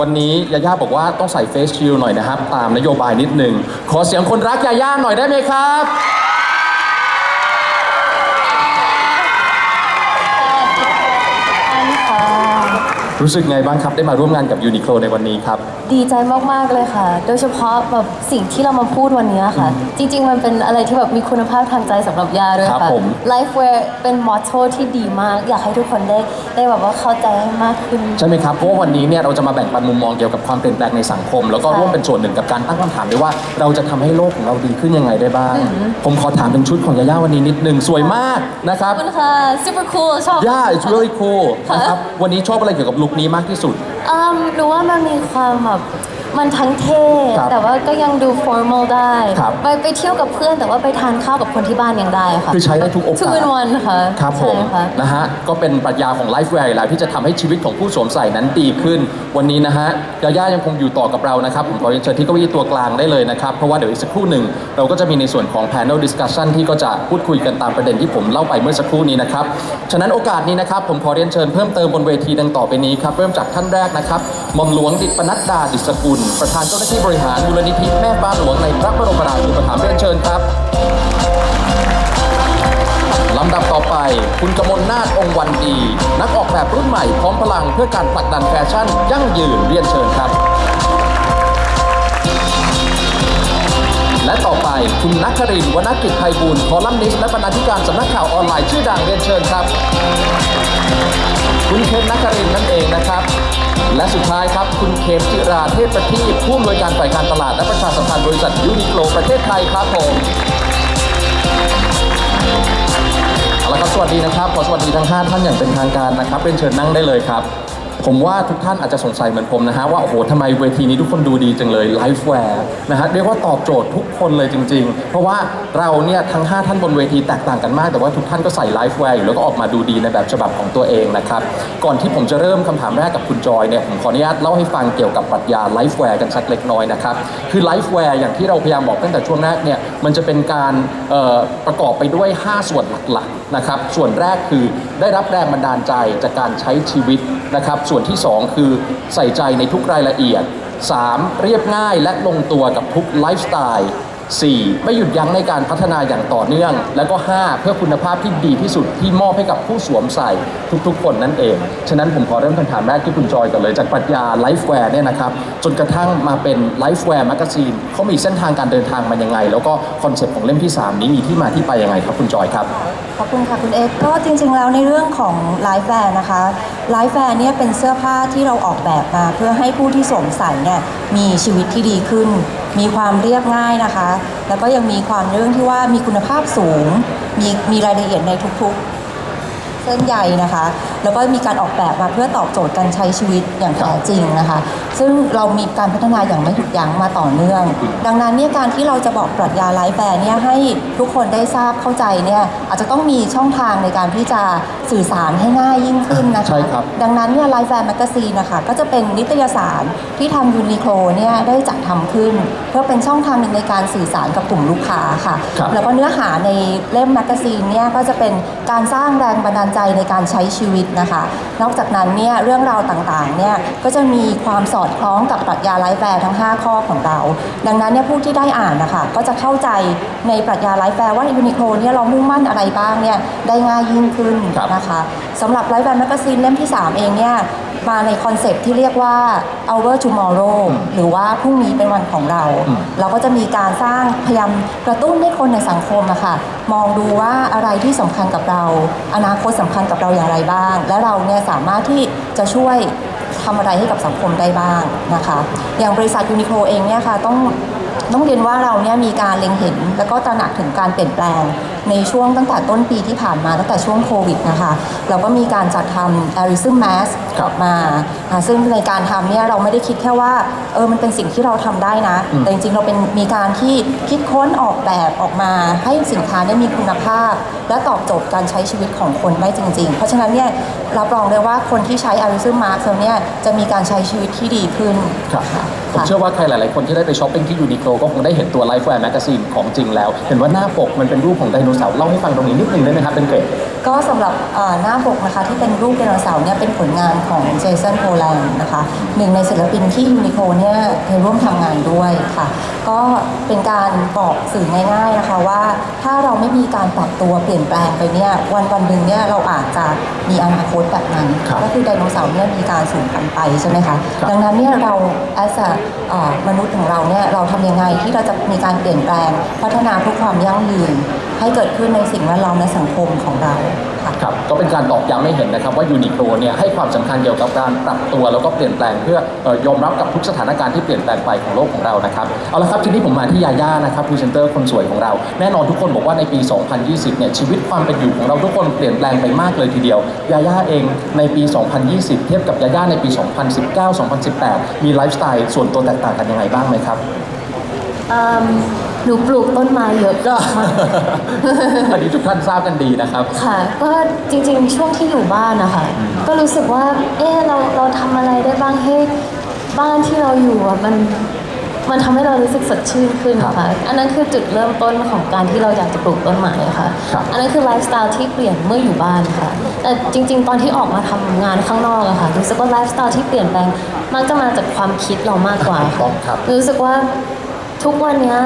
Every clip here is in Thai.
วันนี้ยาย่าบอกว่าต้องใส่เฟซชิลหน่อยนะครับ ตามนโยบายนิดหนึ่งขอเสียงคนรักยาย่าหน่อยได้ไหมครับ รู้สึกไงบ้างครับได้มาร่วมงานกับยูนิโคลในวันนี้ครับ ดีใจมาก ๆ เลยค่ะ โดยเฉพาะแบบสิ่งที่เรามาพูดวันนี้ค่ะ จริง ๆ มันเป็นอะไรที่แบบมีคุณภาพทางใจสำหรับยาด้วยครับค่ะผม Lifeware เป็นมอตโตที่ดีมาก อยากให้ทุกคนได้ได้แบบว่าเข้าใจให้มากขึ้น ใช่ไหมครับ เพราะว่าวันนี้เนี่ยเราจะมาแบ่งปันมุมมองเกี่ยวกับความเปลี่ยนแปลงในสังคม แล้วก็ค่ะร่วมเป็นส่วนหนึ่งกับการตั้งคำถามด้วยว่าเราจะทำให้โลกของเราดีขึ้นยังไงได้บ้างผมขอถามถึงชุดของยาย่าวันนี้นิดนึงสวยมากนะครับขอบคุณค่ะ super cool ชอบย่า it's really cool นะครับวันนี้ชอบอะไรเกี่ยวกับลุคนี้มากที่สุดอืมหนูว่ามันมีความแบบ มันทั้งเท่ครับแต่ว่าก็ยังดู formal ได้ ครับ ไปไปเที่ยวกับเพื่อนแต่ว่าไปทานข้าวกับคนที่บ้านยังได้ค่ะ คือใช้ได้ทุกโอกาส two in one ค่ะครับผมใช่ค่ะ นะฮะก็เป็นปรัชญาของ Lifeware แล้วที่จะทำให้ชีวิตของผู้สวมใส่นั้นดีขึ้น วันนี้นะฮะยาย่ายังคงอยู่ต่อกับเรานะครับ ผมขอเรียนเชิญที่เก้าอี้ตัวกลางได้เลยนะครับ เพราะว่าเดี๋ยวอีกสักครู่หนึ่ง เราก็จะมีในส่วนของ panel discussion ที่ก็จะพูดคุยกันตามประเด็นที่ผมเล่าไปเมื่อสักครู่นี้นะครับ ฉะนั้นโอกาสนี้นะครับ ผมขอเรียนเชิญเพิ่มเติมบนเวทีดังต่อไปนี้ครับเริ่มจากท่านแรกนะครับหม่อมหลวงดิษฐ์ปนัดดาดิษฐกุลประธานเจ้าหน้าที่บริหารมูลนิธิแม่ฟ้าหลวงในพระบรมราชูปถัมภ์เรียนเชิญครับลำดับต่อไป คุณกมลนาฏองค์วันดี นักออกแบบรุ่นใหม่พร้อมพลังเพื่อการผลักดันแฟชั่นยั่งยืนเรียนเชิญครับ คุณนักครินวรรณกิจไพบูลย์คอลัมนิสต์และบรรณาธิการสำนักข่าวออนไลน์ชื่อดังเรียนเชิญครับ คุณเคนนักครินนั่นเองนะครับ และสุดท้ายครับ คุณเขมจิราเทพประทีปผู้อำนวยการฝ่ายการตลาดและประชาสัมพันธ์บริษัทยูนิโคลประเทศไทยครับผมเอาละครับสวัสดีนะครับขอสวัสดีทั้ง5ท่านอย่างเป็นทางการนะครับเรียนเชิญนั่งได้เลยครับ ผมว่าทุกท่านอาจจะสงสัยเหมือนผมนะฮะว่าโอ้โหทำไมเวทีนี้ทุกคนดูดีจังเลยไลฟ์แวร์นะฮะเรียกว่าตอบโจทย์ทุกคนเลยจริง ๆ เพราะว่าเราเนี่ยทั้ง 5 ท่านบนเวทีแตกต่างกันมาก แต่ว่าทุกท่านก็ใส่ไลฟ์แวร์อยู่แล้วก็ออกมาดูดีในแบบฉบับของตัวเองนะครับก่อนที่ผมจะเริ่มคำถามแรกกับคุณจอยเนี่ยผมขออนุญาตเล่าให้ฟังเกี่ยวกับปรัชญาไลฟ์แวร์กันสักเล็กน้อยนะครับคือไลฟ์แวร์อย่างที่เราพยายามบอกตั้งแต่ช่วงแรกเนี่ยมันจะเป็นการประกอบไปด้วย 5 ส่วนหลักๆ นะครับ ส่วนแรกคือได้รับแรงบันดาลใจจากการใช้ชีวิตนะครับ ส่วนที่ 2 คือใส่ใจในทุกรายละเอียด 3. เรียบง่ายและลงตัวกับทุกไลฟ์สไตล์ 4. ไม่หยุดยั้งในการพัฒนาอย่างต่อเนื่อง แล้วก็ 5. เพื่อคุณภาพที่ดีที่สุดที่มอบให้กับผู้สวมใส่ทุกๆ คนนั่นเอง ฉะนั้นผมขอเริ่มคำถามแรกที่คุณจอยกันเลย จากปรัชญาไลฟ์แวร์เนี่ยนะครับ จนกระทั่งมาเป็นไลฟ์แวร์แมกซีนเขามีเส้นทางการเดินทางมายังไง แล้วก็คอนเซ็ปต์ของเล่มที่ 3 นี้มีที่มาที่ไปยังไงครับคุณจอยครับ ขอบคุณค่ะคุณเอกก็จริงๆแล้วในเรื่องของไลฟ์แวร์นะคะไลฟ์แวร์เนี่ยเป็นเสื้อผ้าที่เราออกแบบมา เพื่อให้ผู้ที่สวมใส่เนี่ยมีชีวิตที่ดีขึ้น มีความเรียบง่ายนะคะ แล้วก็ยังมีความเรื่องที่ว่ามีคุณภาพสูง มีมีรายละเอียดในทุกๆ เส้นใยนะคะ แล้วก็มีการออกแบบมาเพื่อตอบโจทย์การใช้ชีวิตอย่างแท้จริงนะคะ ซึ่งเรามีการพัฒนาอย่างไม่หยุดยั้งมาต่อเนื่อง ดังนั้นเนี่ยการที่เราจะบอกปรัชญาไลฟ์แบร์เนี่ยให้ทุกคนได้ทราบเข้าใจเนี่ยอาจจะต้องมีช่องทางในการที่จะสื่อสารให้ง่ายยิ่งขึ้นนะคะใช่ครับดังนั้นเนี่ยไลฟ์แฟร์แมกซีนนะคะก็จะเป็นนิตยสารที่ทางยูนิโคลเนี่ยได้จัดทำขึ้น เพื่อเป็นช่องทางหนึ่งในการสื่อสารกับกลุ่มลูกค้าค่ะครับแล้วก็เนื้อหาในเล่มแมกซีนเนี่ยก็จะเป็นการสร้างแรงบันดาลใจในการใช้ชีวิตนะคะ นอกจากนั้นเนี่ยเรื่องราวต่างๆเนี่ยก็จะมีความสอดคล้องกับปรัชญาไลฟ์แฟร์ทั้ง 5 ข้อของเรา ดังนั้นเนี่ยผู้ที่ได้อ่านนะคะก็จะเข้าใจในปรัชญาไลฟ์แฟร์ว่ายูนิโคลเนี่ยเรามุ่งมั่นอะไรบ้างเนี่ยได้ง่ายยิ่งขึ้นนะคะสำหรับไลฟ์แฟร์แมกกาซีนเล่มที่ 3 เองเนี่ย มาในคอนเซปต์ที่เรียกว่า our tomorrow หรือว่าพรุ่งนี้เป็นวันของเรา อืม เราก็จะมีการสร้างพยายามกระตุ้นให้คนในสังคมอะค่ะ มองดูว่าอะไรที่สำคัญกับเรา อนาคตสำคัญกับเราอย่างไรบ้าง และเราเนี่ยสามารถที่จะช่วยทำอะไรให้กับสังคมได้บ้างนะคะ อย่างบริษัทยูนิโคเองเนี่ยค่ะต้อง ต้องเรียนว่าเราเนี่ยมีการเล็งเห็น แล้วก็ตระหนักถึงการเปลี่ยนแปลง ในช่วงตั้งแต่ต้นปีที่ผ่านมาตั้งแต่ช่วงโควิดนะคะเราก็มีการจัดทำ a r i s m Mask ครับออกมาอ่าซึ่งในการทำเนี่ยเราไม่ได้คิดแค่ว่าเออมันเป็นสิ่งที่เราทำได้นะอืมแต่จริงๆเราเป็นมีการที่คิดค้นออกแบบออกมา ให้สินค้าได้มีคุณภาพ และตอบโจทย์การใช้ชีวิตของคนได้จริง ๆ เพราะฉะนั้นเนี่ยรับรองเลยว่าคนที่ใช้ a r i s m Mask เนี่ยจะมีการใช้ชีวิตที่ดีขึ้นครับค่ะผมเชื่อว่าใครหลาย ๆ คนที่ได้ไปช้อปปิ้งที่ยูนิโคลก็คงได้เห็นตัวไลฟ์แวร์แมกซีนของจริงแล้ว เห็นว่าหน้าปกมันเป็นรูปของไดโนเสาร์เล่าให้ฟังตรงนี้นิดนึงได้ไหมครับเป็นเกรด ก็สำหรับเอ่อหน้าปกนะคะที่เป็นรูปไดโนเสาร์เนี่ยเป็นผลงานของเจสันโพแลนด์นะคะหนึ่งในศิลปินที่ยูนิโคเนี่ยเคยร่วมทำงานด้วยค่ะ ก็เป็นการบอกสื่อง่ายๆนะคะว่า ถ้าเราไม่มีการปรับตัวเปลี่ยนแปลงไปเนี่ยวันวันๆหนึ่งเนี่ยเราอาจจะมีอนาคตแบบนั้น ครับก็คือไดโนเสาร์เนี่ยมีการสูญพันธุ์ไปใช่ไหมคะครับ ดังนั้นเนี่ยเรา as a เอ่อมนุษย์ของเราเนี่ยเราทำยังไงที่เราจะมีการเปลี่ยนแปลงพัฒนาเพื่อความยั่งยืน ให้เกิดขึ้นในสิ่งแวดล้อมและสังคมของเราค่ะ ครับก็เป็นการตอกย้ำให้เห็นนะครับว่ายูนิโคลเนี่ยให้ความสำคัญเกี่ยวกับการปรับตัวแล้วก็เปลี่ยนแปลงเพื่อเอ่อยอมรับกับทุกสถานการณ์ที่เปลี่ยนแปลงไปของโลกของเรานะครับเอาละครับทีนี้ผมมาที่ยาย่านะครับพรีเซนเตอร์คนสวยของเรา แน่นอนทุกคนบอกว่าในปี 2020 เนี่ยชีวิตความเป็นอยู่ของเราทุกคนเปลี่ยนแปลงไปมากเลยทีเดียวยาย่าเองในปี 2020 เทียบกับยาย่าในปี 2019 2018 มีไลฟ์สไตล์ส่วนตัวแตกต่างกันยังไงบ้างไหมครับอืม หนูปลูกต้นไม้เยอะมากอันนี้ทุกท่านทราบกันดีนะครับ ค่ะ ก็จริงๆ ช่วงที่อยู่บ้านนะคะก็รู้สึกว่า เออเราเราทำอะไรได้บ้างให้บ้านที่เราอยู่อะมันมันทำให้เรารู้สึกสดชื่นขึ้นครับค่ะ อันนั้นคือจุดเริ่มต้นของการที่เราอยากจะปลูกต้นไม้ค่ะ ครับ อันนั้นคือไลฟ์สไตล์ที่เปลี่ยนเมื่ออยู่บ้านค่ะ แต่จริง ๆ ตอนที่ออกมาทำงานข้างนอกอะค่ะรู้สึกว่าไลฟ์สไตล์ที่เปลี่ยนแปลงมักจะมาจากความคิดเรามากกว่าต้ค่ะองครับ รู้สึกว่า ทุกวันเนี้ย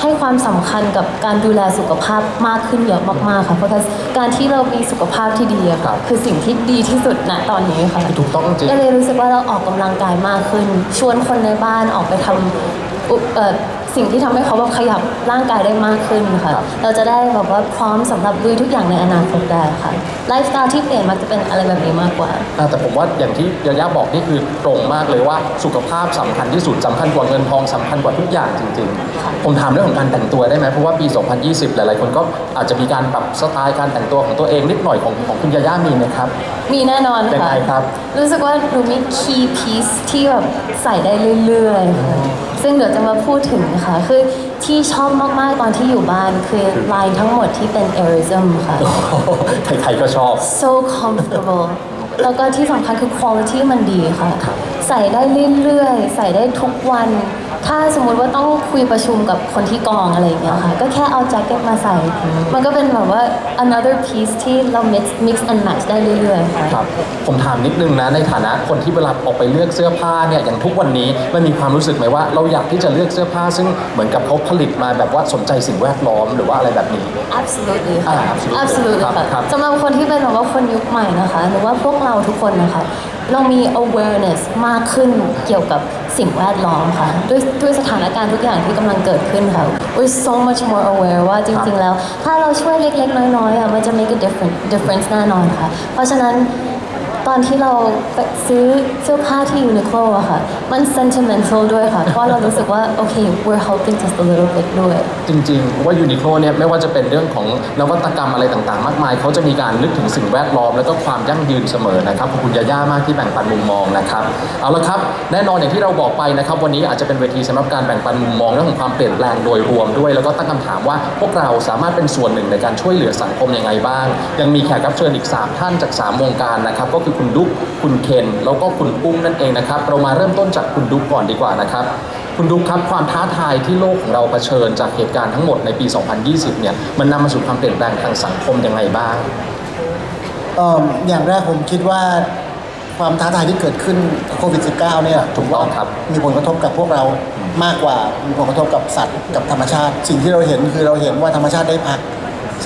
ให้ความสำคัญกับการดูแลสุขภาพมากขึ้นเยอะมากๆค่ะเพราะการที่เรามีสุขภาพที่ดีอะครัค่ะบคือสิ่งที่ดีที่สุดณตอนนี้ค่ะถูกต้องจริงก็เลยรู้สึกว่าเราออกกำลังกายมากขึ้น ชวนคนในบ้านออกไปทำอุเอ่อสิ่งที่ทำให้เขาแบบขยับร่างกายได้มากขึ้นค่ะครับเราจะได้แบบว่าพร้อมสำหรับลุยทุกอย่างในอนาคตได้ค่ะ ไลฟ์สไตล์ที่เปลี่ยนมักจะเป็นอะไรแบบนี้มากกว่า อ่าแต่ผมว่าอย่างที่ยาย่าบอกนี่คือตรงมากเลยว่าสุขภาพสำคัญที่สุดสำคัญกว่าเงินทองสำคัญกว่าทุกอย่างจริงค่ะๆผมถามเรื่องของการแต่งตัวได้ไหมเพราะว่าปี 2020 หลายๆ คนก็อาจจะมีการปรับสไตล์การแต่งตัวของตัวเองนิดหน่อยของของคุณยาย่ามีไหมครับ มีแน่นอนยังค่ะ ไงครับ รู้สึกว่าหนูมี key piece ที่แบบใส่ได้เรื่อยๆค่ะ ซึ่งเดี๋ยวจะมาพูดถึงค่ะคือที่ชอบมาก ๆ ตอนที่อยู่บ้านคือลายทั้งหมดที่เป็น airism ค่ะ ใครๆก็ชอบ so comfortable แล้วก็ที่สำคัญคือ quality มันดีค่ะครับใส่ได้เรื่อยๆ ใส่ได้ทุกวัน ถ้าสมมุติว่าต้องคุยประชุมกับคนที่กองอะไรอย่างเงี้ยค่ะ ก็แค่เอาแจ็คเก็ตมาใส่ มันก็เป็นแบบว่า another piece ที่เรา mix mix and match ได้เรื่อยๆค่ะ ครับผมถามนิดนึงนะในฐานะคนที่เวลาออกไปเลือกเสื้อผ้าเนี่ยอย่างทุกวันนี้มันมีความรู้สึกไหมว่าเราอยากที่จะเลือกเสื้อผ้า ซึ่งเหมือนกับเขาผลิตมาแบบว่าสนใจสิ่งแวดล้อมหรือว่าอะไรแบบนี้ absolutely ค่ะ อ่า absolutely absolutely ครับค่ะครับสำหรับคนที่เป็นแบบว่าคนยุคใหม่นะคะ หรือว่าพวกเราทุกคนนะคะ เรามี awareness มากขึ้นเกี่ยวกับ สิ่งแวดล้อมค่ะด้วยด้วยสถานการณ์ทุกอย่างที่กำลังเกิดขึ้นค่ะ we're so much more aware ว่าจริง ๆ แล้ว ถ้าเราช่วยเล็ก ๆ น้อยๆอะมันจะ make a difference difference แน่นอนค่ะ เพราะฉะนั้น ตอนที่เราซื้อเสื้อผ้าที่ยูนิโคลอะค่ะ มัน sentimental ด้วยค่ะ เพราะเรารู้สึกว่า โอเค we're helping just a little bit ด้วย จริงๆ ว่ายูนิโคลเนี่ยไม่ว่าจะเป็นเรื่องของนวัตกรรมอะไรต่างๆ มากมาย เขาจะมีการนึกถึงสิ่งแวดล้อม แล้วก็ความยั่งยืนเสมอนะครับขอบคุณยาย่ามากที่แบ่งปันมุมมองนะครับ เอาละครับแน่นอนอย่างที่เราบอกไปนะครับ วันนี้อาจจะเป็นเวทีสำหรับการแบ่งปันมุมมองเรื่องของความเปลี่ยนแปลงโดยรวมด้วย แล้วก็ตั้งคำถามว่าพวกเราสามารถเป็นส่วนหนึ่งในการช่วยเหลือสังคมยังไงบ้าง ยังมีแขกรับเชิญอีก 3 ท่านจาก 3 วงการนะครับก็คือคุณดุ๊กคุณเคนแล้วก็คุณปุ้มนั่นเองนะครับ เรามาเริ่มต้นจากคุณดุ๊กก่อนดีกว่านะครับ คุณดุ๊กครับความท้าทายที่โลกของเราเผชิญจากเหตุการณ์ทั้งหมดในปี 2020 เนี่ยมันนำมาสู่ความเปลี่ยนแปลงทางสังคมยังไงบ้างเอิ่มอย่างแรกผมคิดว่าความท้าทายที่เกิดขึ้นโควิด -19 เนี่ยถูกต้องครับมีผลกระทบกับพวกเรามากกว่ามีผลกระทบกับสัตว์กับธรรมชาติ สิ่งที่เราเห็นคือเราเห็นว่าธรรมชาติได้พัก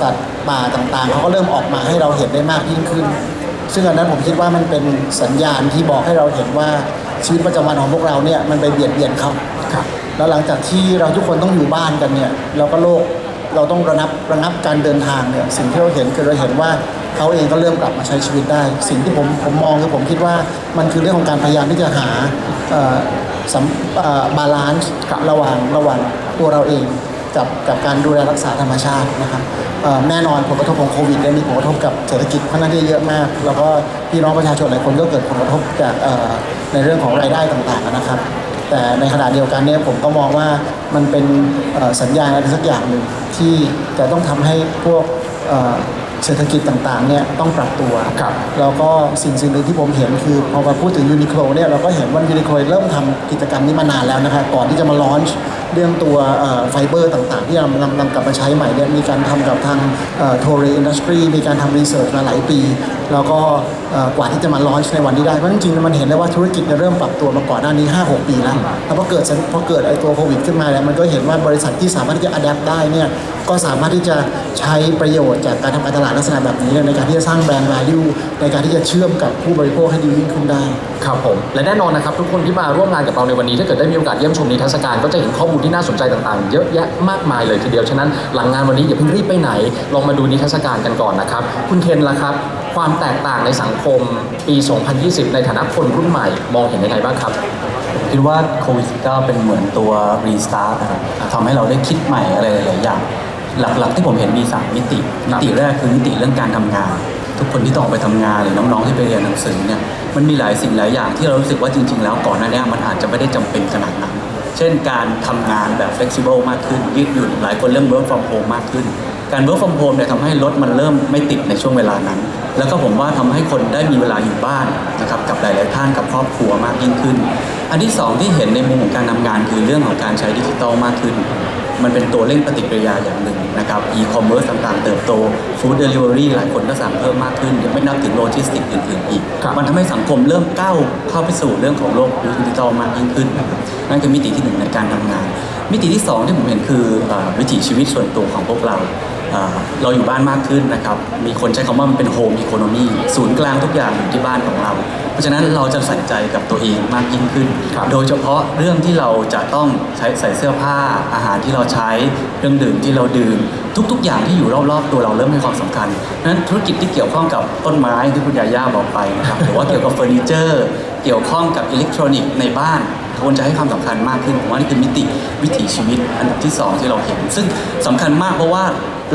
สัตว์ป่าต่างๆเขาก็เริ่มออกมาให้เราเห็นได้มากยิ่งขึ้น ซึ่งอันนั้นผมคิดว่ามันเป็นสัญญาณที่บอกให้เราเห็นว่าชีวิตประจำวันของพวกเราเนี่ยมันไปเบียดเบียนเขาครับ แล้วหลังจากที่เราทุกคนต้องอยู่บ้านกันเนี่ยเราก็โลกเราต้องระงับระงับการเดินทางเนี่ยสิ่งที่เราเห็นคือเราเห็นว่าเขาเองก็เริ่มกลับมาใช้ชีวิตได้ สิ่งที่ผมผมมองคือผมคิดว่ามันคือเรื่องของการพยายามที่จะหาเอ่อสัมบาลานซ์ครับระหว่างระหว่างตัวเราเอง กับกับการดูแลรักษาธรรมชาตินะครับเอ่อแน่นอนผลกระทบของโควิดเนี่ยมีผลกระทบกับเศรษฐกิจค่อนข้างที่จะเยอะมาก แล้วก็พี่น้องประชาชนหลายคนก็เกิดผลกระทบจากเอ่อในเรื่องของรายได้ต่างๆนะครับ แต่ในขณะเดียวกันเนี่ยผมก็มองว่ามันเป็นเอ่อสัญญาณอะไรสักอย่างหนึ่งที่จะต้องทำให้พวกเอ่อเศรษฐกิจต่างๆเนี่ยต้องปรับตัวครับแล้วก็สิ่งสิ่งหนึ่งที่ผมเห็นคือพอมาพูดถึงยูนิโคลเนี่ยเราก็เห็นว่ายูนิโคลเริ่มทำกิจกรรมนี้มานานแล้วนะครับก่อนที่จะมาลอนช์ เรื่องตัวไฟเบอร์ต่างๆ ที่นำนำนำกลับมาใช้ใหม่เนี่ยมีการทำกับทางโทเรอินดัสทรีมีการทำรีเสิร์ชมาหลายปี แล้วก็กว่าที่จะมาลอนช์ในวันนี้ได้ เพราะจริงๆมันเห็นได้ว่าธุรกิจเริ่มปรับตัวมาก่อนหน้านี้ 5-6 ปีแล้วแล้วพอเกิดพอเกิดไอ้ตัวโควิดขึ้นมาแล้วมันก็เห็นว่าบริษัทที่สามารถที่จะอัดแอปได้เนี่ยก็สามารถที่จะใช้ประโยชน์จากการทำการตลาดลักษณะแบบนี้ ในการที่จะสร้างแบรนด์ value ในการที่จะเชื่อมกับผู้บริโภคให้ดียิ่งขึ้นได้ ครับผม และแน่นอนนะครับทุกคนที่มาร่วมงานกับเราในวันนี้ ถ้าเกิดได้มีโอกาสเยี่ยมชมนิทรรศการก็จะเห็นข้อมูลที่น่าสนใจต่างๆ เยอะแยะมากมายเลยทีเดียว ฉะนั้นหลังงานวันนี้อย่าเพิ่งรีบไปไหน ลองมาดูนิทรรศการกันก่อนนะครับ คุณเคนล่ะครับ ความแตกต่างในสังคมปี 2020 ในฐานะคนรุ่นใหม่ มองเห็นยังไงบ้างครับ คิดว่าโควิด -19 เป็นเหมือนตัวรีสตาร์ทนะครับทำให้เราได้คิดใหม่อะไรหลายๆอย่าง หลักๆที่ผมเห็นมี3มิติ มิติแรกคือมิติเรื่องการทำงาน ทุกคนที่ต้องออกไปทำงานหรือน้องๆที่ไปเรียนหนังสือเนี่ยมันมีหลายสิ่งหลายอย่างที่เรารู้สึกว่าจริง ๆ แล้วก่อนหน้านี้มันอาจจะไม่ได้จำเป็นขนาดนั้น เช่นการทำงานแบบ flexible มากขึ้นยืดหยุ่นหลายคนเริ่ม work from home มากขึ้น การ work from home เนี่ยทำให้รถมันเริ่มไม่ติดในช่วงเวลานั้น แล้วก็ผมว่าทำให้คนได้มีเวลาอยู่บ้านนะครับกับหลายๆท่านกับครอบครัวมากยิ่งขึ้น อันที่สองที่เห็นในมุมของการทำงานคือเรื่องของการใช้ดิจิทัลมากขึ้น มันเป็นตัวเร่งปฏิกิริยาอย่างหนึ่งนะครับ e-commerce ต่างๆ เติบโต food delivery หลายคนก็สั่งเพิ่มมากขึ้นยังไม่นับถึงโลจิสติกส์อื่นๆอีกครับมันทำให้สังคมเริ่มก้าวเข้าไปสู่เรื่องของโลกดิจิทัลมากยิ่งขึ้นนะครับนั่นคือมิติที่หนึ่งในการทำงาน มิติที่สองที่ผมเห็นคือเอ่อวิถีชีวิตส่วนตัวของพวกเรา เอ่อเราอยู่บ้านมากขึ้นนะครับ มีคนใช้คำว่ามันเป็นโฮมอีโคโนมีศูนย์กลางทุกอย่างอยู่ที่บ้านของเรา เพราะฉะนั้นเราจะใส่ใจกับตัวเองมากยิ่งขึ้นครับโดยเฉพาะเรื่องที่เราจะต้องใช้ใส่เสื้อผ้า อาหารที่เราใช้เครื่องดื่มที่เราดื่ม ทุกๆ อย่างที่อยู่รอบๆ ตัวเราเริ่มให้ความสำคัญเพราะฉะนั้นธุรกิจที่เกี่ยวข้องกับต้นไม้ที่คุณยาย่าบอกไปนะครับหรือว่าเกี่ยวกับเฟอร์นิเจอร์ เกี่ยวข้องกับอิเล็กทรอนิกส์ในบ้านควรจะให้ความสำคัญมากขึ้นผมว่านี่คือมิติวิถีชีวิตอันดับที่สองที่เราเห็น ซึ่งสำคัญมากเพราะว่า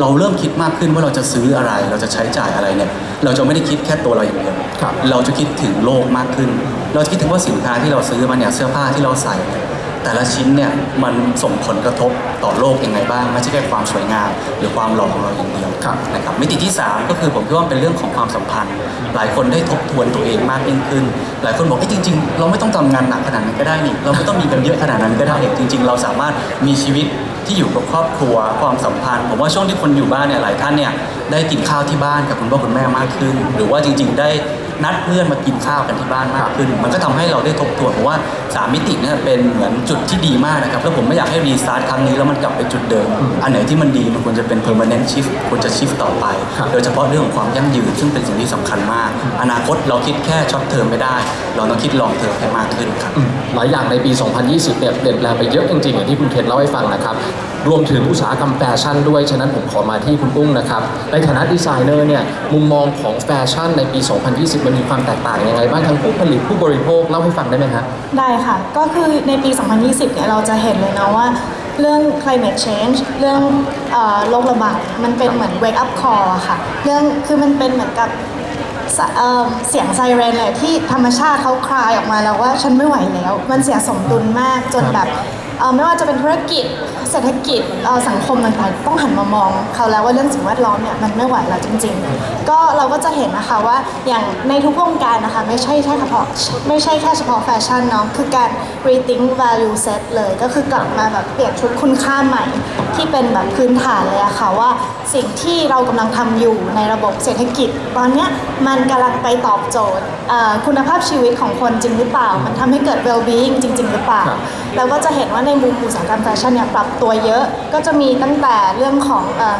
เราเริ่มคิดมากขึ้นว่าเราจะซื้ออะไร เราจะใช้จ่ายอะไรเนี่ย เราจะไม่ได้คิดแค่ตัวเราอย่างเดียวครับ เราจะคิดถึงโลกมากขึ้น เราจะคิดถึงว่าสินค้าที่เราซื้อมาเนี่ยเสื้อผ้าที่เราใส่เนี่ยแต่ละชิ้นเนี่ยมันส่งผลกระทบต่อโลกยังไงบ้างไม่ใช่แค่ความสวยงามหรือความหล่อของเราอย่างเดียวครับนะครับมิติที่ 3 ก็คือผมคิดว่ามันเป็นเรื่องของความสัมพันธ์ หลายคนได้ทบทวนตัวเองมากยิ่งขึ้น หลายคนบอกเอ้ยจริง ๆ เราไม่ต้องทำงานหนักขนาดนั้นก็ได้นี่เราไม่ต้องมีกันเยอะขนาดนั้นก็ได้จริง ๆ เราสามารถมีชีวิต ที่อยู่กับครอบครัวความสัมพันธ์ ผมว่าช่วงที่คนอยู่บ้านเนี่ยหลายท่านเนี่ยได้กินข้าวที่บ้านกับคุณพ่อคุณแม่มากขึ้น หรือว่าจริง ๆ ได้ นัดเพื่อนมากินข้าวกันที่บ้านมากขึ้น มันก็ทำให้เราได้ทบทวนผมว่าสามมิติเนี่ยเป็นเหมือนจุดที่ดีมากนะครับ แล้วผมไม่อยากให้รีสตาร์ทครั้งนี้แล้วมันกลับไปจุดเดิม อันไหนที่มันดีมันควรจะเป็น permanent shift ควรจะ shift ต่อไปครับโดยเฉพาะเรื่องของความยั่งยืนซึ่งเป็นสิ่งที่สำคัญมาก อนาคตเราคิดแค่ช็อตเทอมไม่ได้ เราต้องคิดลองเทอมให้มากขึ้นครับหลายอย่างในปี 2020 เนี่ยเปลี่ยนแปลงไปเยอะจริงๆอย่างที่คุณเคนเล่าให้ฟังนะครับรวมถึงอุตสาหกรรมแฟชั่นด้วย ฉะนั้นผมขอมาที่คุณอุ้งนะครับในฐานะดีไซเนอร์เนี่ยมุมมองของแฟชั่นในปี 2020มันมีความแตกต่างยังไงบ้างทั้งผู้ผลิตผู้บริโภคเล่าให้ฟังได้ไหมฮะ ได้ค่ะ ก็คือในปี 2020 เนี่ยเราจะเห็นเลยนะว่า เรื่อง climate change เรื่องเอ่อโลกระบาดมันเป็นเหมือน wake up call อะค่ะ เรื่องคือมันเป็นเหมือนกับสเอ่อเสียงไซเรนเลยที่ธรรมชาติเขาคลายออกมาแล้วว่าฉันไม่ไหวแล้ว มันเสียสมดุลมากจนแบบ เอ่อไม่ว่าจะเป็นธุรกิจเศรษฐกิจเอ่อสังคมต่างๆ ต้องหันมามองเขาแล้วว่าเรื่องสิ่งแวดล้อมเนี่ยมันไม่ไหวแล้วจริง ๆ ก็เราก็จะเห็นนะคะว่าอย่างในทุกวงการนะคะไม่ใช่แค่เฉพาะไม่ใช่แค่เฉพาะแฟชั่นเนาะคือการ rethink value set เลยก็คือกลับมาแบบเปลี่ยนชุดคุณค่าใหม่ ที่เป็นแบบพื้นฐานเลยอะค่ะว่าสิ่งที่เรากำลังทำอยู่ในระบบเศรษฐกิจ ตอนเนี้ยมันกำลังไปตอบโจทย์คุณภาพชีวิตของคนจริงหรือเปล่า มันทำให้เกิด well being จริง ๆ หรือเปล่า เราก็จะเห็นว่าในมุมอุตสาหกรรมแฟชั่นเนี่ยปรับตัวเยอะ ก็จะมีตั้งแต่เรื่องของเอ่อ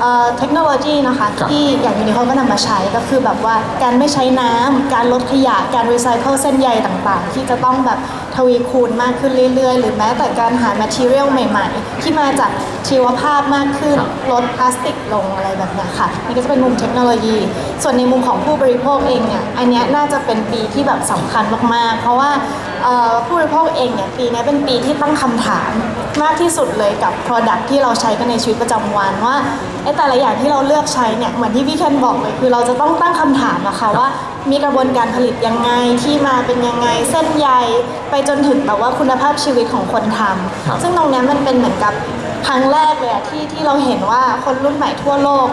เอ่อเทคโนโลยีนะคะครับที่อย่างยูนิคอก็นำมาใช้ก็คือแบบว่าการไม่ใช้น้ำการลดขยะการรีไซเคิลเส้นใยต่างๆ ที่จะต้องแบบ ทวีคูณมากขึ้นเรื่อยๆ หรือแม้แต่การหา material ใหม่ๆ ที่มาจากชีวภาพมากขึ้นครับลดพลาสติกลงอะไรแบบเนี้ยค่ะ นี่ก็จะเป็นมุมเทคโนโลยี ส่วนในมุมของผู้บริโภคเองเนี่ย อันเนี้ยน่าจะเป็นปีที่แบบสำคัญมากๆ เพราะว่าเอ่อผู้บริโภคเองเนี่ยปีนี้เป็นปีที่ตั้งคำถามมากที่สุดเลยกับ Product ที่เราใช้กันในชีวิตประจำวันว่าไอ้แต่ละอย่างที่เราเลือกใช้เนี่ยเหมือนที่พี่เคนบอกเลยคือเราจะต้องตั้งคำถามอะค่ะว่า มีกระบวนการผลิตยังไงที่มาเป็นยังไงเส้นใยไปจนถึงแบบว่าคุณภาพชีวิตของคนทครับำซึ่งตรงเนี้ยมันเป็นเหมือนกับครั้งแรกเลยอะที่ที่เราเห็นว่าคนรุ่นใหม่ทั่วโลก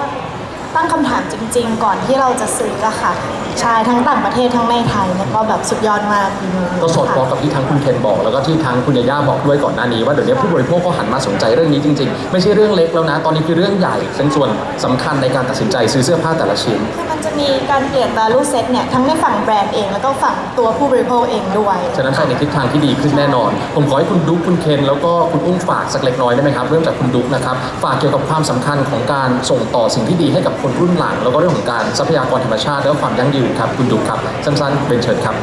ตั้งคำถามจริง ๆ ก่อนที่เราจะซื้ออะค่ะใช่ทั้งต่างประเทศทั้งในไทยแล้วก็แบบสุดยอดมากปีนี้ก็สอดคล้องกับที่ทั้งคุณเคนบอก แล้วก็ที่ทั้งคุณยาย่าบอกด้วยก่อนหน้านี้ว่าเดี๋ยวนี้ผู้บริโภคก็หันมาสนใจเรื่องนี้จริงๆ ไม่ใช่เรื่องเล็กแล้วนะ ตอนนี้คือเรื่องใหญ่เป็นส่วนสำคัญในการตัดสินใจซื้อเสื้อผ้าแต่ละชิ้น คือมันจะมีการเปลี่ยน value set เนี่ยทั้งในฝั่งแบรนด์เองแล้วก็ฝั่งตัวผู้บริโภคเองด้วย ฉะนั้นไปในทิศทางที่ดีขึ้นแน่นอน ผมขอให้คุณดุ๊กคุณเคนแล้วก็คุณอุ้มฝากสักเล็กน้อยได้ไหมครับเริ่มจากคุณดุ๊กนะครับฝากเกี่ยวกับความสำคัญของการส่งต่อสิ่งที่ดีให้กับคนรุ่นหลัง แล้วก็เรื่องของการทรัพยากรธรรมชาติและความยั่งยืนครับ คุณดุ๊กครับ สั้นๆเป็นเชิญครับ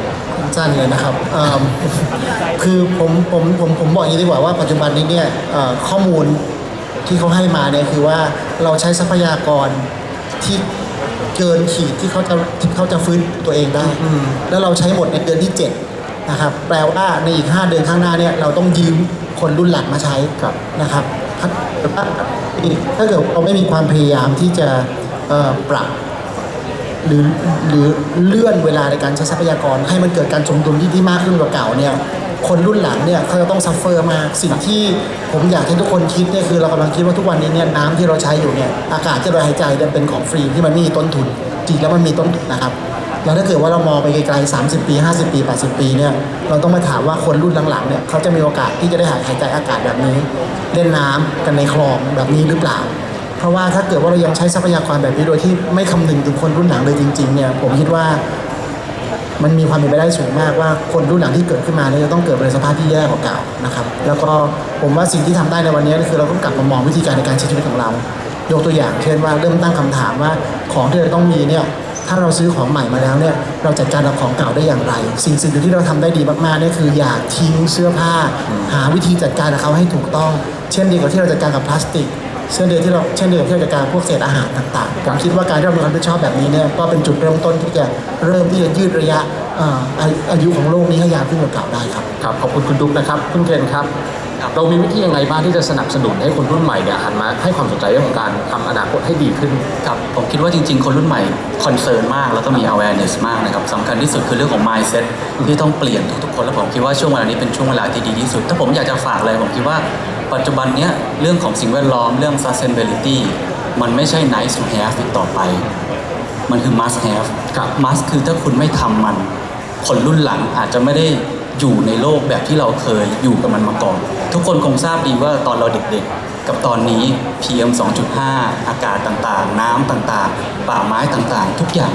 สั้นเลยนะครับเอิ่มคือผมผมผมผมบอกอย่างนี้ดีกว่าว่าปัจจุบันนี้เนี่ยเอ่อข้อมูลที่เขาให้มาเนี่ยคือว่าเราใช้ทรัพยากรที่เกินขีดที่เขาจะที่เขาจะฟื้นตัวเองได้ แล้วเราใช้หมดในเดือนที่7นะครับแปลว่าในอีก 5 เดือนข้างหน้าเนี่ยเราต้องยืมคนรุ่นหลังมาใช้ครับ นะครับถ้าถ้าเกิดเราไม่มีความพยายามที่จะเอ่อปรับ หรือหรือเลื่อนเวลาในการใช้ทรัพยากร ให้มันเกิดการสมดุลที่ที่มากขึ้นกว่าเก่าเนี่ยคนรุ่นหลังเนี่ยเขาจะต้องซัฟเฟอร์มากสิ่งที่ผมอยากให้ทุกคนคิดเนี่ยคือเรากำลังคิดว่าทุกวันนี้เนี่ยน้ำที่เราใช้อยู่เนี่ยอากาศที่เราหายใจเนี่ยเป็นของฟรีที่มันไม่มีต้นทุน จริงแล้วมันมีต้นทุนนะครับแล้วถ้าเกิดว่าเรามองไปไกลๆ 30 ปี 50 ปี 80 ปีเนี่ย เราต้องมาถามว่าคนรุ่นหลังๆ เนี่ยเขาจะมีโอกาสที่จะได้หายใจอากาศแบบนี้ เล่นน้ำกันในคลองแบบนี้หรือเปล่า เพราะว่าถ้าเกิดว่าเรายังใช้ทรัพยากรแบบนี้โดยที่ไม่คำนึงถึงคนรุ่นหลังเลยจริงๆเนี่ยผมคิดว่ามันมีความเป็นไปได้สูงมากว่าคนรุ่นหลังที่เกิดขึ้นมาเนี่ยจะต้องเกิดในสภาพที่แย่กว่าเก่านะครับ แล้วก็ผมว่าสิ่งที่ทำได้ในวันนี้ก็คือเราต้องกลับมามองวิธีการในการใช้ชีวิตของเรา ยกตัวอย่างเช่นว่าเริ่มตั้งคำถามว่าของที่เราต้องมีเนี่ยถ้าเราซื้อของใหม่มาแล้วเนี่ยเราจัดการกับของเก่าได้อย่างไร สิ่งสิ่งหนึ่งที่เราทำได้ดีมากๆเนี่ยคืออย่าทิ้งเสื้อผ้า หาวิธีจัดการกับเขาให้ถูกต้อง เช่นเดียวกับที่เราจัดการกับพลาสติก เช่นเดียวที่เราเช่นเดียวกับที่เราจัดการพวกเศษอาหารต่างๆผมคิดว่าการที่เรามีความรับผิดชอบแบบนี้เนี่ยก็เป็นจุดเริ่มต้นที่จะเริ่มที่จะยืดระยะเอ่ออาอายุของโลกนี้ให้ยาวขึ้นกว่าเก่าได้ครับครับขอบคุณคุณดุ๊กนะครับคุณเคนครับ เรามีวิธียังไงบ้างที่จะสนับสนุนให้คนรุ่นใหม่เนี่ยหันมาให้ความสนใจเรื่องของการทำอนาคตให้ดีขึ้นครับผมคิดว่าจริง ๆ คนรุ่นใหม่คอนเซิร์นมากแล้วก็มี awareness มากนะครับสำคัญที่สุดคือเรื่องของ mindset ที่ต้องเปลี่ยนทุกๆคน แล้วผมคิดว่าช่วงเวลานี้เป็นช่วงเวลาที่ดีที่สุด ถ้าผมอยากจะฝากอะไรผมคิดว่า ปัจจุบันเนี้ยเรื่องของสิ่งแวดล้อมเรื่อง sustainability มันไม่ใช่ nice to have อีกต่อไป มันคือ must have ครับ must คือถ้าคุณไม่ทำมัน คนรุ่นหลังอาจจะไม่ได้อยู่ในโลกแบบที่เราเคยอยู่กับมันมาก่อน ทุกคนคงทราบดีว่าตอนเราเด็กๆ กับตอนนี้ PM 2.5 อากาศต่างๆ น้ำต่างๆ ป่าไม้ต่างๆ ทุกอย่าง